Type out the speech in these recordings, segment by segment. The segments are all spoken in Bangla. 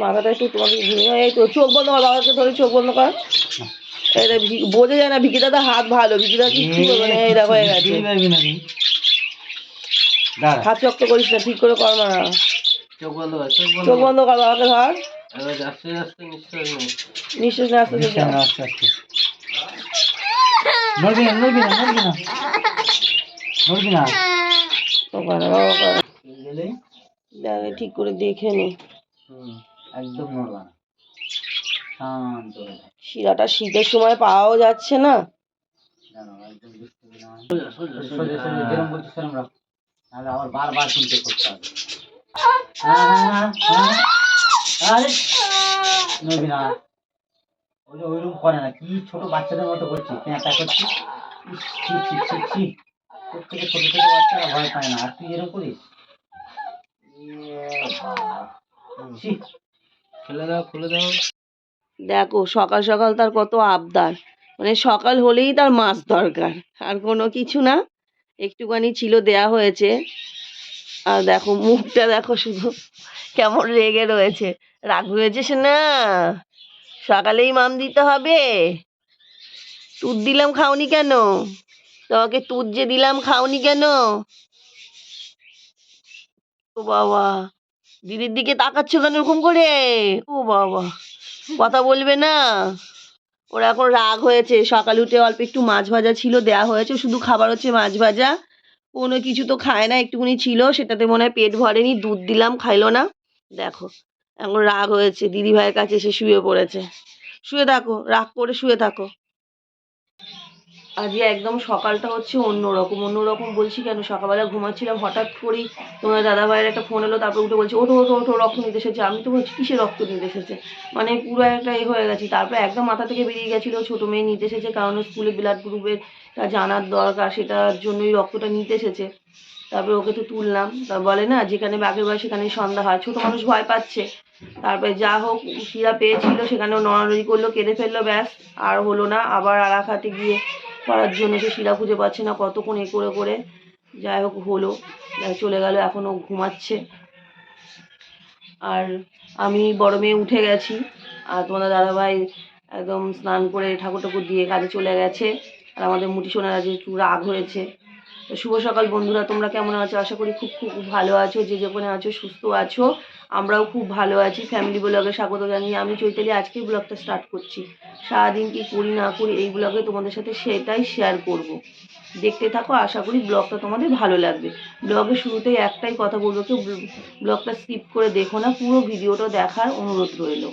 মাথাটা একটু তোমাকে এই তো চোখ বন্ধ কর বাবাকে ধরে চোখ বন্ধ কর। এই বোঝা যায় না হাত ভালো ভিকিদা কিচ্ছু করবে না এই হয়ে গেছে বুঝতেই পারবি না তুই। দাঁড়া। হাত শক্ত করিস না ঠিক করে কর না চোখ বন্ধ কর চোখ বন্ধ কর। বাবাকে ধর। এবার আস্তে আস্তে নিশ্চয় নিঃশ্বাস না আসতে দিতে আস্তে আস্তে। নড়বি না নড়বি না নড়বি না। নড়বি না? ঠিক করে দেখে নে। একদম নড়বা না। শিরাটা শীতের সময় পাওয়াও যাচ্ছে না। আবার বারবার চিন্তা করতে হবে। হ্যাঁ, হ্যাঁ, হ্যাঁ, না। ওই ওইরকম করে না। কি ছোট বাচ্চাদের মতো করছিস? প্যাঁকা করছিস? ছোট ছোট বাচ্চারা ভয় পায় না। আর তুই এরকম করিস? ইয়ে বাবা। ছি। খুলে দাও খুলে দাও। দেখো সকাল সকাল তার কত আবদার। মানে সকাল হলেই তার মাছ দরকার। আর কোনো কিছু না। একটুখানি ছিল দেয়া হয়েছে। আর দেখো মুখটা দেখো শুধু কেমন রেগে রয়েছে। রাগ হয়েছে সে না? সকালেই মাম দিতে হবে। দুধ দিলাম খাওনি কেন? তোমাকে দুধ যে দিলাম খাওনি কেন? ও বাবা, দিদির দিকে তাকাচ্ছ কেন এরকম করে? ও বাবা, কথা বলবে না। ওর এখন রাগ হয়েছে, সকালে উঠে অল্প একটু মাছ ভাজা ছিল, দেয়া হয়েছে, শুধু খাবার হচ্ছে মাছ ভাজা। কোনো কিছু তো খায় না, একটুখানি ছিল, সেটাতে মনে হয় পেট ভরেনি, দুধ দিলাম, খাইলো না। দেখো, এখন রাগ হয়েছে দিদি ভাইয়ের কাছে এসে শুয়ে পড়েছে। শুয়ে থাকো, রাগ করে শুয়ে থাকো। আজকে একদম সকালটা হচ্ছে অন্যরকম অন্যরকম বলছি কেন? সকালবেলা ঘুমাচ্ছিলাম, হঠাৎ করেই তোমার দাদা ভাইয়ের একটা ফোন এলো, তারপর উঠে বলছে, ওঠো ওঠো ওঠো, রক্ত নিতে এসেছে। আমি তো বলছি কিসে রক্ত নিতে এসেছে? মানে পুরো একটা এ হয়ে গেছি। তারপরে একদম মাথা থেকে বেরিয়ে গেছিল, ছোটো মেয়ে নিতে এসেছে। কারণ স্কুলে ব্লাড গ্রুপের তা জানার দরকার, সেটার জন্যই রক্তটা নিতে এসেছে। তারপরে ওকে তো তুললাম। তা বলে না, যেখানে বাঘের বয় সেখানে সন্ধ্যা হয়। ছোটো মানুষ ভয় পাচ্ছে। তারপরে যা হোক, শিরা পেয়েছিল, সেখানেও নড়ানড়ি করল, কেঁদে ফেলল, ব্যাস, আর হলো না। আবার আর গিয়ে করার জন্য সে শিরা খুঁজে পাচ্ছে না, কতক্ষণ এ করে করে, যাই হোক হলো চলে গেল এখনও ঘুমাচ্ছে। আর আমি বড় মেয়ে উঠে গেছি, আর তোমাদের দাদাভাই একদম স্নান করে ঠাকুর ঠাকুর দিয়ে কাজে চলে গেছে, আর আমাদের মুটি সোনার আজ একটু রাগ হয়েছে। শুভ সকাল বন্ধুরা, তোমরা কেমন আছো? আশা করি খুব খুব ভালো আছো, যে যেখানে আছো সুস্থ আছো। আমরাও খুব ভালো আছি। ফ্যামিলি ব্লগে স্বাগত জানিয়ে আমি চৈতালি। আজকেই ব্লগটা স্টার্ট করছি। সারাদিন কি করি, না করি, এই ব্লগে তোমাদের সাথে সেটাই শেয়ার করব। দেখতে থাকো, আশা করি ব্লগটা তোমাদের ভালো লাগবে। ব্লগের শুরুতেই একটাই কথা বলব, কেউ ব্ল- ব্লগটা স্কিপ করে দেখো না, পুরো ভিডিওটা দেখার অনুরোধ রইল।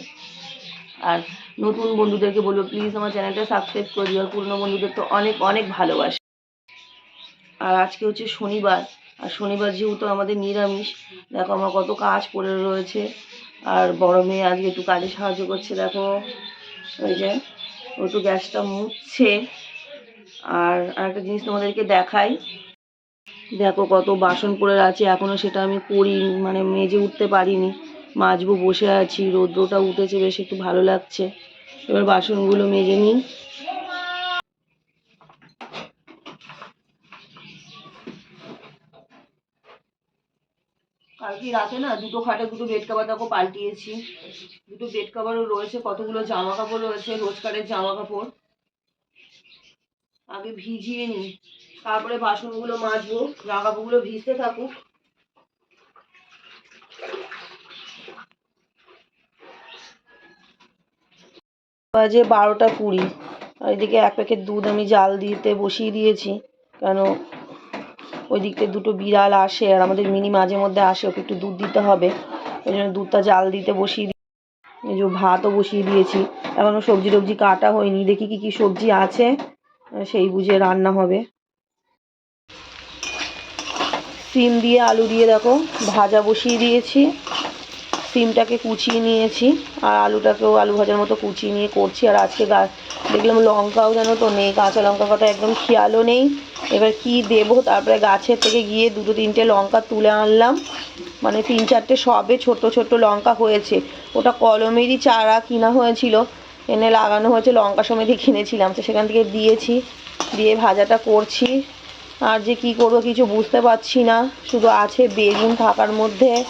আর নতুন বন্ধুদেরকে বলব প্লিজ আমার চ্যানেলটা সাবস্ক্রাইব করে দিও। আর পুরনো বন্ধুদের তো অনেক অনেক ভালোবাসে। আর আজকে হচ্ছে শনিবার। আর শনিবার যেহেতু আমাদের নিরামিষ, দেখো আমার কত কাজ পড়ে রয়েছে। আর বড় মেয়ে আজকে একটু কাজে সাহায্য করছে, দেখো। ওই যে, ও একটু গ্যাসটা মুছছে। আর একটা জিনিস তোমাদেরকে দেখাই। দেখো কত বাসন পড়ে আছে, এখনও সেটা আমি করি মানে মেজে উঠতে পারিনি। মাজবো, বসে আছি, রৌদ্রটা উঠেছে, বেশ একটু ভালো লাগছে। এবার বাসনগুলো মেজে নিই। কালকে রাতে না দুটো খাটে দুটো বেড কাভার দেখো পাল্টিয়েছি। দুটো বেড কাভারও রয়েছে, কতগুলো জামা কাপড় রয়েছে, রোজকারের জামা কাপড় আগে ভিজিয়ে নিই তারপরে বাসনগুলো মাজবো জামা কাপড়গুলো ভিজতে থাকুক। বাজে বারোটা কুড়ি, আর এদিকে এক প্যাকেট দুধ আমি জাল দিতে বসিয়ে দিয়েছি, কেন ওই দিক থেকে দুটো বিড়াল আসে আর আমাদের মিনি মাঝে মধ্যে আসে, ওকে একটু দুধ দিতে হবে। ওই জন্য দুধটা জাল দিতে বসিয়ে দিই এই যে ভাতও বসিয়ে দিয়েছি। এখনও সবজি টবজি কাটা হয়নি। দেখি কি কি সবজি আছে। সেই বুঝে রান্না হবে। সিম দিয়ে আলু দিয়ে দেখো, ভাজা বসিয়ে দিয়েছি। সিমটাকে কুচিয়ে নিয়েছি আর আলুটাকেও আলু ভাজার মতো কুচিয়ে নিয়ে করছি। আর আজকে গা দেখলাম লঙ্কাও যেন তো নেই, কাঁচা লঙ্কা কথা একদম খেয়ালও নেই। এবার কি দেবো? তারপরে গাছের থেকে গিয়ে দুটো তিনটে লঙ্কা তুলে আনলাম। মানে তিন চারটে সবে ছোট ছোট লঙ্কা হয়েছে। ওটা কলমেরই চারা কিনা হয়েছিল। এনে লাগানো হয়েছে, লঙ্কা সমেতই কিনেছিলাম। তো সেখান থেকে দিয়েছি, দিয়ে ভাজাটা করছি। আর যে কি করব কিছু বুঝতে পারছি না। শুধু আছে বেগুন থাকার মধ্যে।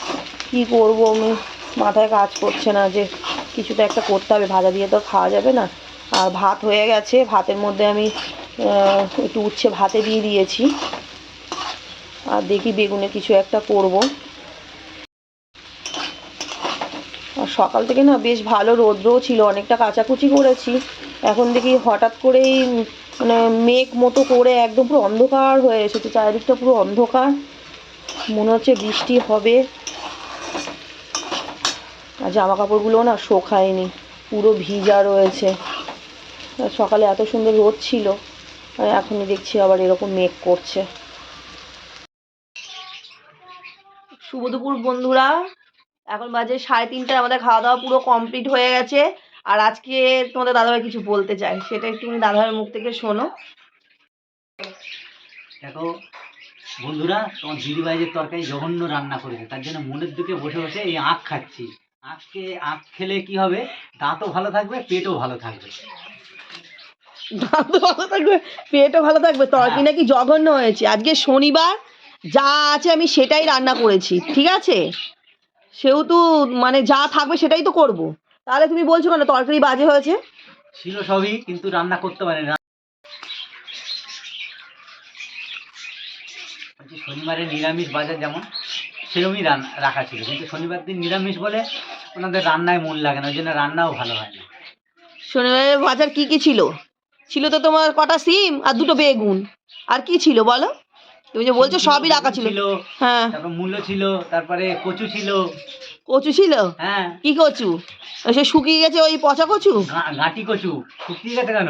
কি করব আমি? মাথায় কাজ করছে না যে কিছু তো একটা করতে হবে। ভাজা দিয়ে তো খাওয়া যাবে না। আর ভাত হয়ে গেছে। ভাতের মধ্যে আমি একটু উচ্ছে ভাতে দিয়ে দিয়েছি। আর দেখি বেগুনে কিছু একটা করব। আর সকাল থেকে না বেশ ভালো রৌদ্রও ছিল, অনেকটা কাচাকুচি করেছি। এখন দেখি হঠাৎ করেই মানে মেঘ মতো করে একদম পুরো অন্ধকার হয়ে এসেছে, চারিদিকটা পুরো অন্ধকার। মনে হচ্ছে বৃষ্টি হবে। আর জামা কাপড়গুলো না শোকায়নি, পুরো ভিজা রয়েছে। সকালে এত সুন্দর রোদ ছিল। এখনই দেখছি আবার এরকম মেঘ করছে। শুভ দুপুর বন্ধুরা এখন বাজে সাড়ে তিনটে আমাদের খাওয়া দাওয়া পুরো কমপ্লিট হয়ে গেছে। আর আজকে তোমাদের দাদাভাই কিছু বলতে চাই সেটা একটুখানি দাদাভাইয়ের মুখ থেকে শোনো। দেখো বন্ধুরা তোমার দিদিভাই যে তরকারি জঘন্য রান্না করেছে তার জন্য মনের দিকে বসে বসে এই আখ খাচ্ছি। আখকে আখ খেলে কি হবে? দাঁতও ভালো থাকবে পেটও ভালো থাকবে। দাঁত ভালো থাকবে পেটও ভালো থাকবে। তরকারি নাকি জঘন্য হয়েছে। আজকে শনিবার যা আছে আমি সেটাই রান্না করেছি ঠিক আছে? সেহেতু মানে যা থাকবে সেটাই তো করব। তাহলে তুমি বলছো কেন তরকারি বাজে হয়েছে? ছিল সবই কিন্তু রান্না করতে পারে না শনিবারে নিরামিষ বাজার যেমন সেরকমই রান্না রাখা ছিল। কিন্তু শনিবার দিন নিরামিষ বলে ওনাদের রান্নায় মন লাগে না ওই জন্য রান্নাও ভালো হয় না। শনিবারের বাজার কি কি ছিল? ছিল তো তোমার কটা সিম আর দুটো বেগুন। আর কি ছিল বলো? তুমি যে বলছো সবই রাখা ছিল। হ্যাঁ। তারপর মূল্য ছিল তারপরে কচু ছিল। কচু ছিল? হ্যাঁ। কি কচু? সে শুকিয়ে গেছে ওই পচা কচু? গাঁটি কচু। শুকিয়ে গেছে কেন?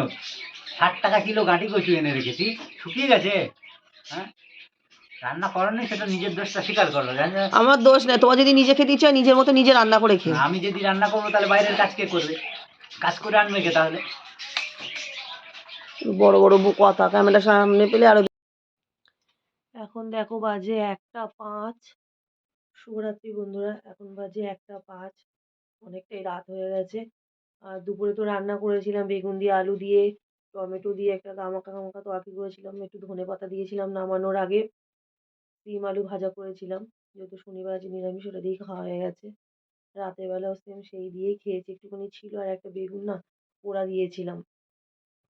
ষাট টাকা কিলো গাঁটি কচু এনে রেখেছি। শুকিয়ে গেছে? হ্যাঁ। রান্না করার নেই সেটা নিজের দোষটা স্বীকার জানো? আমার দোষ নেই তোমার যদি নিজে খেতে ইচ্ছে নিজের মতো নিজে রান্না করে খেয়ে আমি যদি রান্না করব তাহলে বাইরের কাজ কে করবে? কাজ করে আনবে কে তাহলে? বড় বড় কথা। ক্যামেরা সামনে পেলে আরও এখন দেখো বাজে একটা পাঁচ। শুভরাত্রি বন্ধুরা, এখন বাজে একটা পাঁচ। অনেকটাই রাত হয়ে গেছে। আর দুপুরে তো রান্না করেছিলাম, বেগুন দিয়ে, আলু দিয়ে, টমেটো দিয়ে একটা গামাকা গামাকা তরকারি করেছিলাম, একটু ধনে পাতা দিয়েছিলাম নামানোর আগে। ডিম আলু ভাজা করেছিলাম, যেহেতু শনিবার আছে নিরামিষ, ওটা দিয়েই খাওয়া হয়ে গেছে। রাতের বেলাও সেম সেই দিয়েই খেয়েছি। একটুখানি ছিল আর একটা বেগুন না পোড়া দিয়েছিলাম।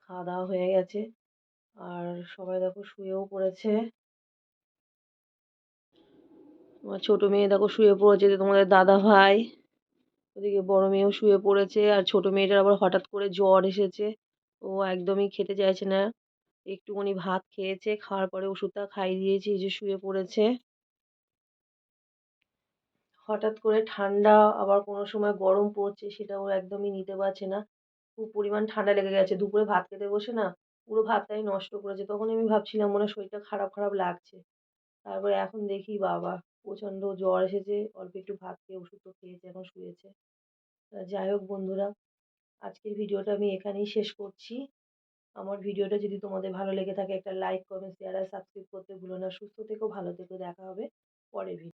খাওয়া দাওয়া হয়ে গেছে। আর সবাই দেখো শুয়েও পড়েছে। আমার ছোট মেয়ে দেখো শুয়ে পড়েছে যে তোমাদের দাদা ভাই, ওদিকে বড় মেয়েও শুয়ে পড়েছে আর ছোট মেয়েটার আবার হঠাৎ করে জ্বর এসেছে। ও একদমই খেতে চাইছে না। একটুখানি ভাত খেয়েছে, খাওয়ার পরে ওষুধটা খাইয়ে দিয়েছি যে শুয়ে পড়েছে। হঠাৎ করে ঠান্ডা, আবার কোনো সময় গরম পড়ছে সেটা ও একদমই নিতে পারছে না। খুব পরিমাণ ঠান্ডা লেগে গেছে। দুপুরে ভাত খেতে বসে না পুরো ভাতটাই নষ্ট করেছে। তখন আমি ভাবছিলাম মনে হয় শরীরটা খারাপ খারাপ লাগছে। তারপরে এখন দেখি বাবা, প্রচণ্ড জ্বর এসেছে। অল্প একটু ভাত খেয়ে ওষুধ খেয়েছে, এখন শুয়েছে। যাই হোক বন্ধুরা, আজকের ভিডিওটা আমি এখানেই শেষ করছি। আমার ভিডিওটা যদি তোমাদের ভালো লেগে থাকে একটা লাইক, কমেন্ট, শেয়ার আর সাবস্ক্রাইব করতে ভুলো না। সুস্থ থেকো, ভালো থেকো। দেখা হবে পরের ভিডিও